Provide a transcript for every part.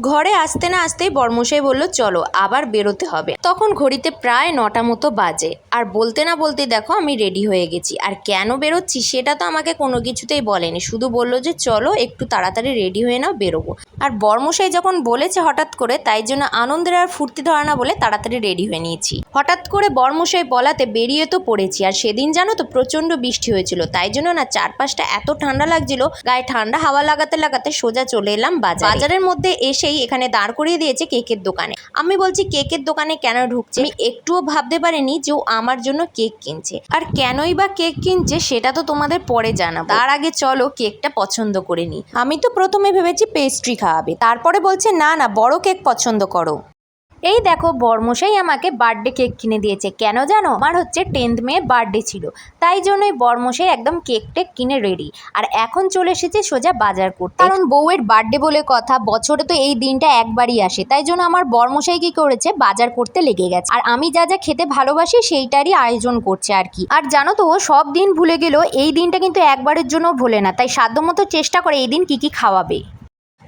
ঘরে আসতে না আসতেই বর্মশাই বলল, চলো, আবার বেরোতে হবে। তখন ঘড়িতে প্রায় নটা মতো বাজে। আর বলতে না বলতে দেখো, আমি রেডি হয়ে গেছি। আর কেন বেরোচ্ছি সেটা তো আমাকে কোনো কিছুতেই বলেনি। শুধু বলল যে, চলো, একটু তাড়াতাড়ি রেডি হয়ে নাও, বেরোবো। আর বর্মশাই যখন বলেছে হঠাৎ করে, তাই জন্য আনন্দের আর ফুর্তি ধরা না বলে তাড়াতাড়ি রেডি হয়ে নিয়েছি। হঠাৎ করে বর্মশাই বলাতে বেরিয়ে তো পড়েছি। আর সেদিন জানো তো, প্রচণ্ড বৃষ্টি হয়েছিল। তাই জন্য না চারপাশটা এত ঠান্ডা লাগছিল, গায়ে ঠান্ডা হাওয়া লাগাতে লাগাতে সোজা চলে এলাম বাজার। বাজারের মধ্যে এসেই এখানে দাঁড় করিয়ে দিয়েছে কেকের দোকানে। আমি বলছি, কেকের দোকানে কেন ঢুকছে? আমি একটুও ভাবতে পারিনি যে ও আমার জন্য কেক কিনছে। আর কেনই বা কেক কিনছে সেটা তো তোমাদের পরে জানাব। তার আগে চলো কেকটা পছন্দ করে নিই। আমি তো প্রথমে ভেবেছি পেস্ট্রি খাওয়াবে। তারপরে বলছে, না না, বড় কেক পছন্দ করো। এই দেখো, বর্মশাই আমাকে বার্থডে কেক কিনে দিয়েছে। কেন জানো? আমার হচ্ছে টেন্থ মে বার্থডে ছিল। তাই জন্যই বর্মশাই একদম কেক টেক কিনে রেডি আর এখন চলে এসেছে সোজা বাজার করতে। কারণ বউয়ের বার্থডে বলে কথা, বছরে তো এই দিনটা একবারই আসে। তাই জন্য আমার বর্মশাই কি করেছে? বাজার করতে লেগে গেছে। আর আমি যা যা খেতে ভালোবাসি সেইটারই আয়োজন করছে আর কি। আর জানো তো, সব দিন ভুলে গেলেও এই দিনটা কিন্তু একবারের জন্য ভোলে না। তাই সাধ্যমতো চেষ্টা করে এই দিন কি কি খাওয়াবে।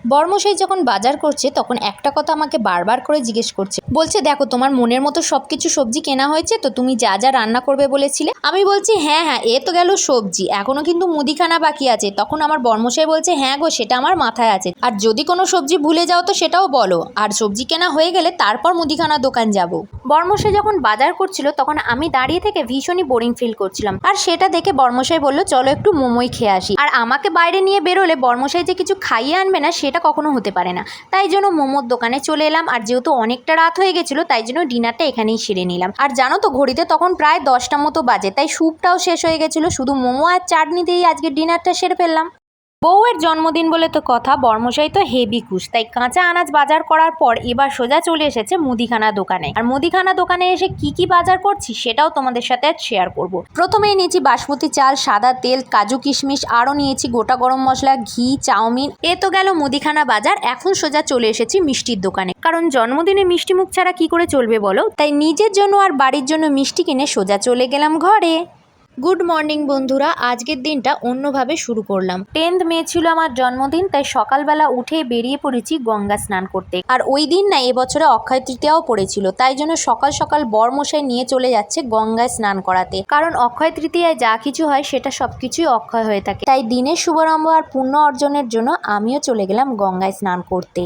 বর্মশাই যখন বাজার করছে, তখন একটা কথা আমাকে বারবার করে জিজ্ঞেস করছে। বলছে, দেখো, তোমার মনের মতো সব কিছু সবজি কেনা হয়েছে, তো তুমি যা যা রান্না করবে বলেছিলে? আমি বলছি হ্যাঁ হ্যাঁ এ তো গেল সবজি, এখনও কিন্তু মুদিখানা বাকি আছে। তখন আমার বর্মশাই বলছে হ্যাঁ গো, সেটা আমার মাথায় আছে। আর যদি কোনো সবজি ভুলে যাও তো সেটাও বলো। আর সবজি কেনা হয়ে গেলে তারপর মুদিখানা দোকান যাব। বর্মশাই যখন বাজার করছিল, তখন আমি দাঁড়িয়ে থেকে ভীষণই বোরিং ফিল করছিলাম। আর সেটা দেখে বর্মশাই বলল, চলো একটু মোমোই খেয়ে আসি। আর আমাকে বাইরে নিয়ে বেরোলে বর্মশাই যে কিছু খাইয়ে আনবে না, সেটা কখনো হতে পারে না। তাই জন্য মোমোর দোকানে চলে এলাম, আর যেহেতু অনেকটা রাত হয়ে গেছিল, তাই জন্য ডিনারটা এখানেই সেরে নিলাম। আর জানো তো, ঘড়িতে তখন প্রায় দশটা মতো বাজে, তাই স্যুপটাও শেষ হয়ে গেছিল, শুধু মোমো আর চাটনি দিয়েই আজকে ডিনারটা সেরে ফেললাম। বউয়ের জন্মদিন বলে তো কথা, বর্মশাই তো হেভি খুশ। তাই কাঁচা আনাজ বাজার করার পর এবার সোজা চলে এসেছে মুদিখানা দোকানে। আর মুদিখানা দোকানে এসে কি কি বাজার করছি সেটাও তোমাদের সাথে শেয়ার করব। প্রথমেই নিয়েছি বাসমতি চাল, সাদা তেল, কাজু কিশমিশ, আরও নিয়েছি গোটা গরম মশলা, ঘি, চাউমিন। এ তো গেল মুদিখানা বাজার, এখন সোজা চলে এসেছি মিষ্টির দোকানে। কারণ জন্মদিনে মিষ্টি মুখ ছাড়া কি করে চলবে বলো? তাই নিজের জন্য আর বাড়ির জন্য মিষ্টি কিনে সোজা চলে গেলাম ঘরে। গুড মর্নিং বন্ধুরা। আজকের দিনটা অন্যভাবে শুরু করলাম। টেন্থ মে ছিল আমার জন্মদিন, তাই সকালবেলা উঠে বেরিয়ে পড়েছি গঙ্গা স্নান করতে। আর ওই দিন না, এবছরে অক্ষয় তৃতীয়াও পড়েছিল, তাই জন্য সকাল সকাল বরমশাই নিয়ে চলে যাচ্ছে গঙ্গায় স্নান করাতে। কারণ অক্ষয় তৃতীয়ায় যা কিছু হয়, সেটা সব কিছুই অক্ষয় হয়ে থাকে। তাই দিনের শুভারম্ভ আর পুণ্য অর্জনের জন্য আমিও চলে গেলাম গঙ্গায় স্নান করতে।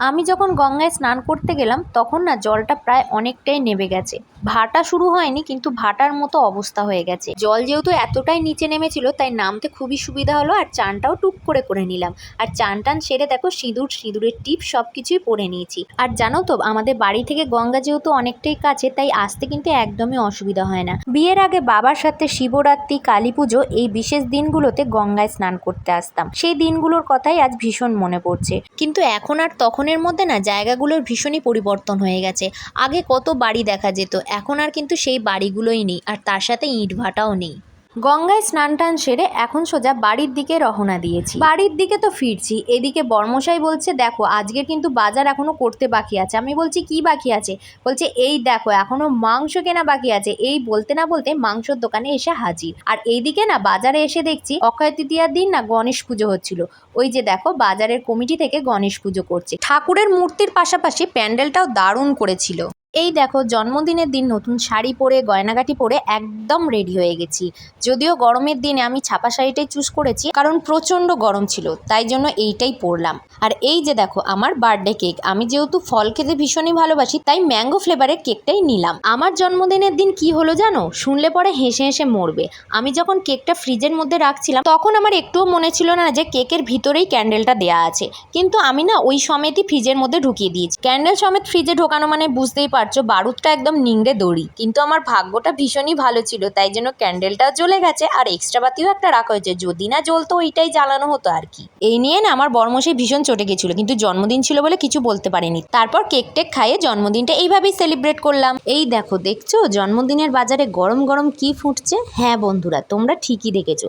আমি যখন গঙ্গায় স্নান করতে গেলাম, তখন না, জলটা প্রায় অনেকটাই নেমে গেছে। ভাটা শুরু হয়নি, কিন্তু ভাটার মতো অবস্থা হয়ে গেছে। জল যেহেতু এতটাই নিচে নেমেছিল, তাই নামতে খুবই সুবিধা হলো আর চানটাও টুক করে করে নিলাম। আর চান টান সেরে দেখো সিঁদুর, সিঁদুরের টিপ সব কিছুই পরে নিয়েছি। আর জানো তো, আমাদের বাড়ি থেকে গঙ্গা যেহেতু অনেকটাই কাছে, তাই আসতে কিন্তু একদমই অসুবিধা হয় না। বিয়ের আগে বাবার সাথে শিবরাত্রি কালী পুজো এই বিশেষ দিনগুলোতে গঙ্গায় স্নান করতে আসতাম। সেই দিনগুলোর কথাই আজ ভীষণ মনে পড়ছে। কিন্তু এখন আর তখনের মধ্যে না, জায়গাগুলোর ভীষণই পরিবর্তন হয়ে গেছে। আগে কত বাড়ি দেখা যেত এখন আর কিন্তু সেই বাড়িগুলোই নেই, আর তার সাথে ইটভাটাও নেই। গঙ্গায় স্নান টান সেরে এখন সোজা বাড়ির দিকে রওনা দিয়েছি। বাড়ির দিকে তো ফিরছি, এদিকে বর্মশাই বলছে, দেখো, আজকে কিন্তু বাজার এখনও করতে বাকি আছে। আমি বলছি, কি বাকি আছে? বলছে, এই দেখো, এখনও মাংস কেনা বাকি আছে। এই বলতে না বলতে মাংসর দোকানে এসে হাজির। আর এইদিকে না, বাজারে এসে দেখছি, অক্ষয় তৃতীয়ার দিন না গণেশ পুজো হচ্ছিল। ওই যে দেখো, বাজারের কমিটি থেকে গণেশ পুজো করছে। ঠাকুরের মূর্তির পাশাপাশি প্যান্ডেলটাও দারুণ করেছিল। এই দেখো, জন্মদিনের দিন নতুন শাড়ি পরে, গয়নাগাটি পরে একদম রেডি হয়ে গেছি। যদিও গরমের দিনে আমি ছাপা শাড়িটাই চুজ করেছি, কারণ প্রচণ্ড গরম ছিল, তাই জন্য এইটাই পরলাম। আর এই যে দেখো, আমার বার্থডে কেক আমি যেহেতু ফল খেতে ভীষণই ভালোবাসি, তাই ম্যাঙ্গো ফ্লেভারের কেকটাই নিলাম। আমার জন্মদিনের দিন কি হলো জানো? শুনলে পরে হেসে হেসে মরবে। আমি যখন কেকটা ফ্রিজের মধ্যে রাখছিলাম, তখন আমার একটুও মনে ছিল না যে কেকের ভিতরেই ক্যান্ডেলটা দেয়া আছে। কিন্তু আমি না ওই সমেতই ফ্রিজের মধ্যে ঢুকিয়ে দিয়েছি। ক্যান্ডেল সমেত ফ্রিজে ঢোকানো মানে বুঝতেই পারছ বারুদটা একদম নিংড়ে দড়ি। কিন্তু আমার ভাগ্যটা ভীষণই ভালো ছিল, তাই জন্য ক্যান্ডেলটাও জ্বলে গেছে আর এক্সট্রা বাতিও একটা রাখা হয়েছে, যদি না জ্বলতো ওইটাই জ্বালানো হতো আর কি। এই নিয়ে না আমার বর্মশাই ভীষণ চটে গেছিল, কিন্তু জন্মদিন ছিল বলে কিছু বলতে পারেনি। তারপর কেক টেক খাইয়ে জন্মদিনটা এইভাবেই সেলিব্রেট করলাম। এই দেখো, দেখছ? জন্মদিনের বাজারে গরম গরম কি ফুটছে? হ্যাঁ বন্ধুরা, তোমরা ঠিকই দেখেছ।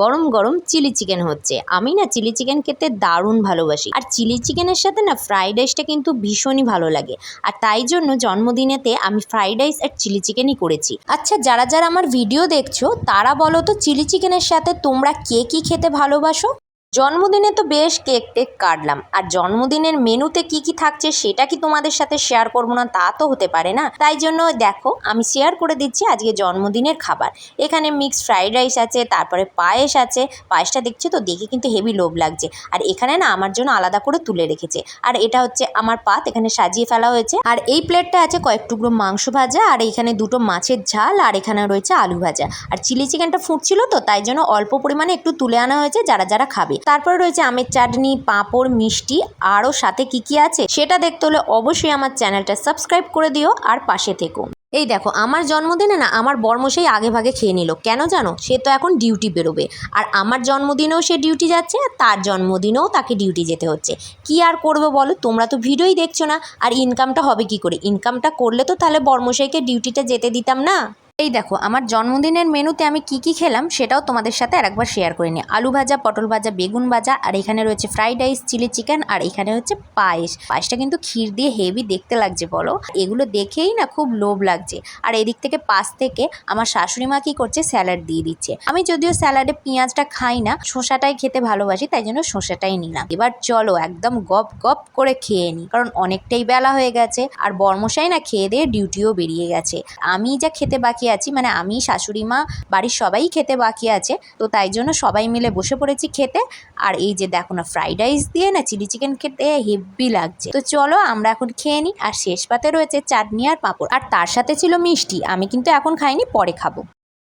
গরম গরম চিলি চিকেন হচ্ছে। আমি না চিলি চিকেন খেতে দারুণ ভালোবাসি। আর চিলি চিকেনের সাথে না ফ্রাইড রাইসটা কিন্তু ভীষণই ভালো লাগে। আর তাই জন্য জন্মদিনেতে আমি ফ্রাইড রাইস আর চিলি চিকেনই করেছি। আচ্ছা যারা যারা আমার ভিডিও দেখছ, তারা বলো তো চিলি চিকেনের সাথে তোমরা কে, কী খেতে ভালোবাসো? জন্মদিনে তো বেশ কেক টেক কাটলাম। আর জন্মদিনের মেনুতে কি কি থাকছে সেটা কি তোমাদের সাথে শেয়ার করব না তা তো হতে পারে না। তাই জন্য দেখো, আমি শেয়ার করে দিচ্ছি আজকে জন্মদিনের খাবার। এখানে মিক্সড ফ্রাইড রাইস আছে, তারপরে পায়েস আছে। পায়েসটা দেখছ তো? দেখে কিন্তু হেভি লোভ লাগছে। আর এখানে না আমার জন্য আলাদা করে তুলে রেখেছে। আর এটা হচ্ছে আমার পাত, এখানে সাজিয়ে ফেলা হয়েছে। আর এই প্লেটটা আছে কয়েক টুকরো মাংস ভাজা, আর এখানে দুটো মাছের ঝাল, আর এখানে রয়েছে আলু ভাজা। আর চিলি চিকেনটা ফুটছিল তো, তাই জন্য অল্প পরিমাণে একটু তুলে আনা হয়েছে যারা যারা খাবে। তারপরে রয়েছে আমের চাটনি, পাঁপড়, মিষ্টি, আরও সাথে কি কি আছে সেটা দেখতে হলে অবশ্যই আমার চ্যানেলটা সাবস্ক্রাইব করে দিও আর পাশে থেকো। এই দেখো, আমার জন্মদিনে না আমার বর্মশাই আগে ভাগে খেয়ে নিল। কেন জানো? সে তো এখন ডিউটি বেরোবে। আর আমার জন্মদিনেও সে ডিউটি যাচ্ছে, আর তার জন্মদিনেও তাকে ডিউটি যেতে হচ্ছে। কি আর করবে বলো? তোমরা তো ভিডিওই দেখছ না। আর ইনকামটা হবে কি করে? ইনকামটা করলে তো তাহলে বর্মশাইকে ডিউটিটা যেতে দিতাম না? এই দেখো, আমার জন্মদিনের মেনুতে আমি কি কি খেলাম সেটাও তোমাদের সাথে আরেকবার শেয়ার করে নিই। আলু ভাজা, পটল ভাজা, বেগুন ভাজা, আর এখানে রয়েছে ফ্রাইড রাইস চিলি চিকেন আর এখানে হচ্ছে পায়েস। পায়েসটা কিন্তু ক্ষীর দিয়ে হেভি দেখতে লাগছে, বলো। এগুলো দেখেই না খুব লোভ লাগছে। আর এদিক থেকে পাশ থেকে আমার শাশুড়ি মা কি করছে? স্যালাড দিয়ে দিচ্ছে। আমি যদিও স্যালাডে পেঁয়াজটা খাই না, শসাটাই খেতে ভালোবাসি, তাই জন্য শসাটাই নিলাম। এবার চলো একদম গপ গপ করে খেয়ে নিই, কারণ অনেকটাই বেলা হয়ে গেছে, আর বর্মশাই না খেয়ে দিয়ে ডিউটিও বেরিয়ে গেছে। আমি যা খেতে বাকি আছি। মানে আমি, শাশুড়ি মা, বাড়ির সবাই খেতে বাকি আছে। তো তাই জন্য সবাই মিলে বসে পড়েছি খেতে। আর এই যে দেখো না ফ্রাইড রাইস দিয়ে না চিলি চিকেন খেতে হেভি লাগছে। তো চলো আমরা এখন খেয়ে নিই আর শেষ পাতে রয়েছে চাটনি আর পাঁপড়। আর তার সাথে ছিল মিষ্টি। আমি কিন্তু এখন খাইনি, পরে খাব।